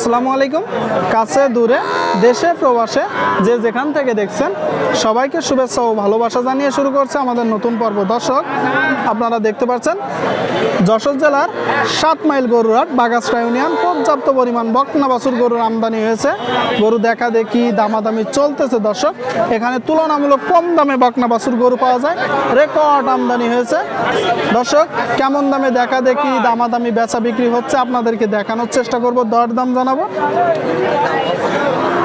আসসালামু আলাইকুম। কাছে, দূরে, দেশে, প্রবাসে, যে যেখান থেকে দেখছেন, সবাইকে শুভেচ্ছা ও ভালোবাসা জানিয়ে শুরু করছে আমাদের নতুন পর্ব। দর্শক, আপনারা দেখতে পাচ্ছেন, যশোর জেলার সাত মাইল গরুরহাট বাগাসটা ইউনিয়ন, পর্যাপ্ত পরিমাণ বকনা বাছুর গরুর আমদানি হয়েছে। গরু দেখা দেখি দামাদামি চলতেছে, দর্শক। এখানে তুলনামূলক কম দামে বকনা বাছুর গরু পাওয়া যায়। রেকর্ড আমদানি হয়েছে। দর্শক, কেমন দামে দেখা দেখি দামাদামি বেচা বিক্রি হচ্ছে, আপনাদেরকে দেখানোর চেষ্টা করব। দরদাম জানাব।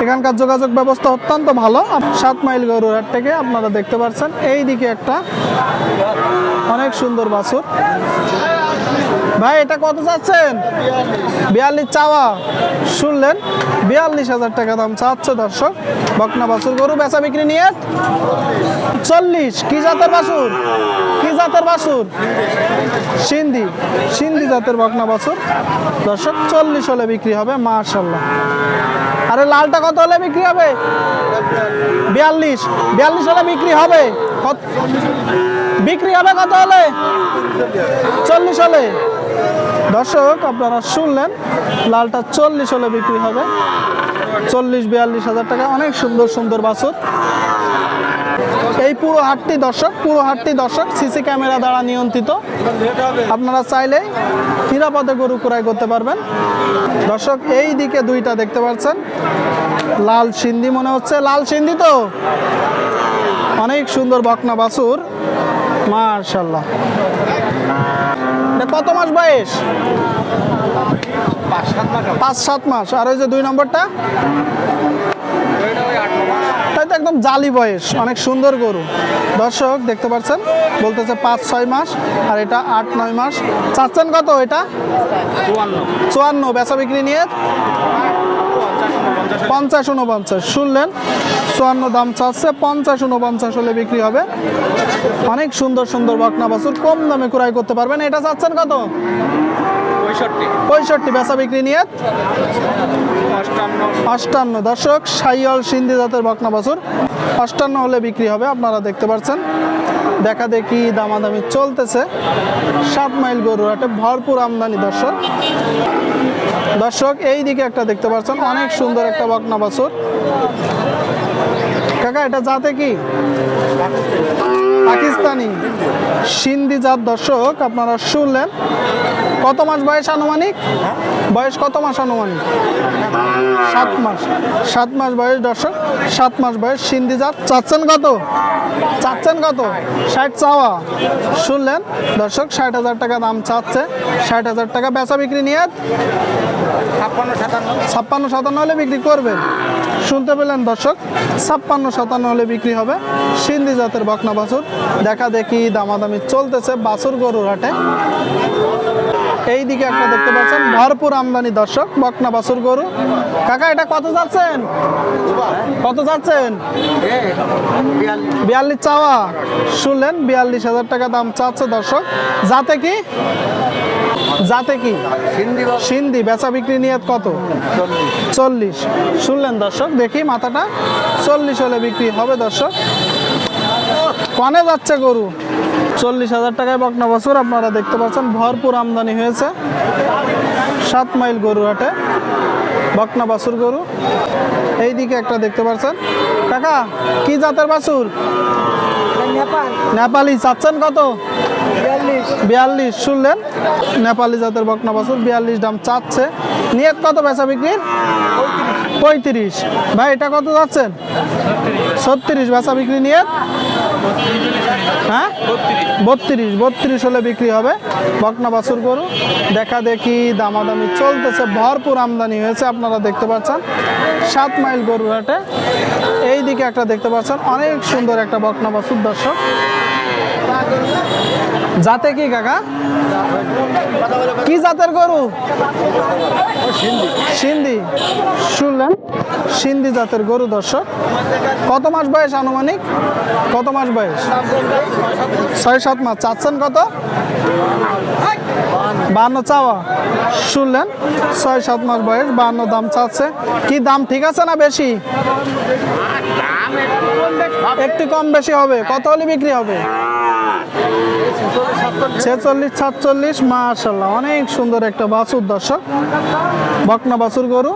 এখানকার যোগাযোগ ব্যবস্থা অত্যন্ত ভালো। সাত মাইল গরুরহাট থেকে আপনারা দেখতে পাচ্ছেন এই দিকে একটা অনেক সুন্দর বাসুর ভাই, এটা কত চাচ্ছেন বিয়াল্লিশ চাওয়া। শুনলেন? বিয়াল্লিশ হাজার টাকা দাম চাচ্ছে দর্শক। বকনা বাছুর গরু বেচা বিক্রি নিয়ে চল্লিশ। কি জাতের বাছুর? কি জাতের বাছুর? সিন্ধি। সিন্ধি জাতের বকনা বাছুর। দর্শক, চল্লিশ হলে বিক্রি হবে মাশাল্লাহ আরে লালটা কত হলে বিক্রি হবে? বিয়াল্লিশ। বিয়াল্লিশ হলে বিক্রি হবে। বিক্রি হবে কত হলে? চল্লিশ হলে। দর্শক, আপনারা শুনলেন লালটা চল্লিশ হলে বিক্রি হবে। চল্লিশ, বিয়াল্লিশ হাজার টাকা। অনেক সুন্দর সুন্দর বাছুর। এই পুরো হাটটি দর্শক, পুরো হাটটি দর্শক, সিসি ক্যামেরা দ্বারা নিয়ন্ত্রিত। আপনারা চাইলে নিরাপদে গরু ক্রয় করতে পারবেন। দর্শক, এই দিকে দুইটা দেখতে পাচ্ছেন। লাল সিন্ধি মনে হচ্ছে। লাল সিন্ধি তো? অনেক সুন্দর বকনা বাছুর। মার্শাল্লাহ কত মাস বয়স? পাঁচ সাত মাস। আর ওই যে দুই নম্বরটা? তাই তো একদম জালি বয়স অনেক সুন্দর গরু। দর্শক দেখতে পাচ্ছেন? বলতেছে পাঁচ ছয় মাস আর এটা আট নয় মাস। চাচ্ছেন কত এটা? চুয়ান্ন। বেচা বিক্রি নিয়ে? পঞ্চাশ উনপঞ্চাশ শুনলেন? চুয়ান্ন দাম চাচ্ছে পঞ্চাশ উনপঞ্চাশ হলে বিক্রি হবে। অনেক সুন্দর সুন্দর বকনা বাছুর কম দামে ক্রয় করতে পারবেন। এটা চাচ্ছেন কত? পঁয়ষট্টি। বেচা বিক্রি নিয়ে অষ্টান্ন। অষ্টান্ন। দর্শক সাইয়াল সিন্ধি জাতের বকনা বাছুর। অষ্টান্ন হলে বিক্রি হবে আপনারা দেখতে পাচ্ছেন। দেখা দেখি দামাদামি চলতেছে। সাত মাইল গরুর হাটে ভরপুর আমদানি দর্শক। দর্শক এই দিকে একটা দেখতে পাচ্ছেন অনেক সুন্দর একটা বকনা বাছুর। কাকা এটা জাতে কি? পাকিস্তানি। সিন্ধি জাত দর্শক আপনারা শুনলেন। কত মাস বয়স আনুমানিক? বয়স কত মাস আনুমানিক? সাত মাস। সাত মাস বয়স দর্শক সাত মাস বয়স সিন্ধি জাত। চাচ্ছেন কত? চাচ্ছেন কত? ষাট চাওয়া। শুনলেন? দর্শক ষাট হাজার টাকা দাম চাচ্ছে। ষাট হাজার টাকা বেচা বিক্রি নিয়ে ছাপ্পান্ন সাতান্ন। ছাপ্পান্ন সাতান্ন হলে বিক্রি করবেন। শুনতে পেলেন দর্শক ছাপ্পান্ন সাতান্ন হলে বিক্রি হবে সিন্ধি জাতের বকনা বাছুর। দেখা দেখি দামাদামি চলতেছে বাছুর গরুর হাটে। এই দিকে একটা দেখতে পাচ্ছেন, ভরপুর আমদানি দর্শক, বকনা বাসুর গরু। কাকা, এটা কত যাচ্ছেন? কত যাচ্ছেন? বিয়াল্লিশ চাওয়া। শুনলেন, বিয়াল্লিশ হাজার টাকা দাম চাচ্ছে দর্শক। যাতে কি? যাতে কি? সিন্ধি, বেচা বিক্রি নিয়ে কত? চল্লিশ। শুনলেন দর্শক, দেখি মাথাটা। চল্লিশ হলে বিক্রি হবে দর্শক। কনে যাচ্ছে গরু। চল্লিশ হাজার টাকায় বকনা বছর আপনারা দেখতে পাচ্ছেন ভরপুর আমদানি হয়েছে। সাত মাইল গরু হাটে বকনা বাছুর গরু। এই দিকে একটা দেখতে পাচ্ছেন। কাকা কি জাতের বাছুর? নেপালি। চাচ্ছেন কত? বিয়াল্লিশ শুনলেন? নেপালি জাতের বকনা বাছুর বিয়াল্লিশ দাম চাচ্ছে। নিয়ত কত বেচা বিক্রির পঁয়ত্রিশ। ভাই, এটা কত যাচ্ছেন? ছত্রিশ বেচা বিক্রি নিয়ত? হ্যাঁ? বত্রিশ। বত্রিশ হলে বিক্রি হবে। বকনা বাছুর গরু। দেখা দেখি দামাদামি চলতেছে। ভরপুর আমদানি হয়েছে, আপনারা দেখতে পাচ্ছেন। সাত মাইল গরুর হাটে। এই দিকে একটা দেখতে পাচ্ছেন। অনেক সুন্দর একটা বকনা বাছুর দর্শক। জাতে কি কাকা? কি জাতের গরু? সিন্ধি। শুনলেন? সিন্ধি জাতের গরু দর্শক। কত মাস বয়স আনুমানিক? কত মাস বয়স? ছয় সাত মাস। চাচ্ছেন কত? বান্ন চাওয়া। শুনলেন? ছয় সাত মাস বয়স বান্ন দাম চাচ্ছে। কি দাম ঠিক আছে না বেশি? একটু কম বেশি হবে। কত হলে বিক্রি হবে? ছেচল্লিশ, সাতচল্লিশ মাশাল্লাহ অনেক সুন্দর একটা বাছুর, দর্শক। বকনা বাছুর গরু।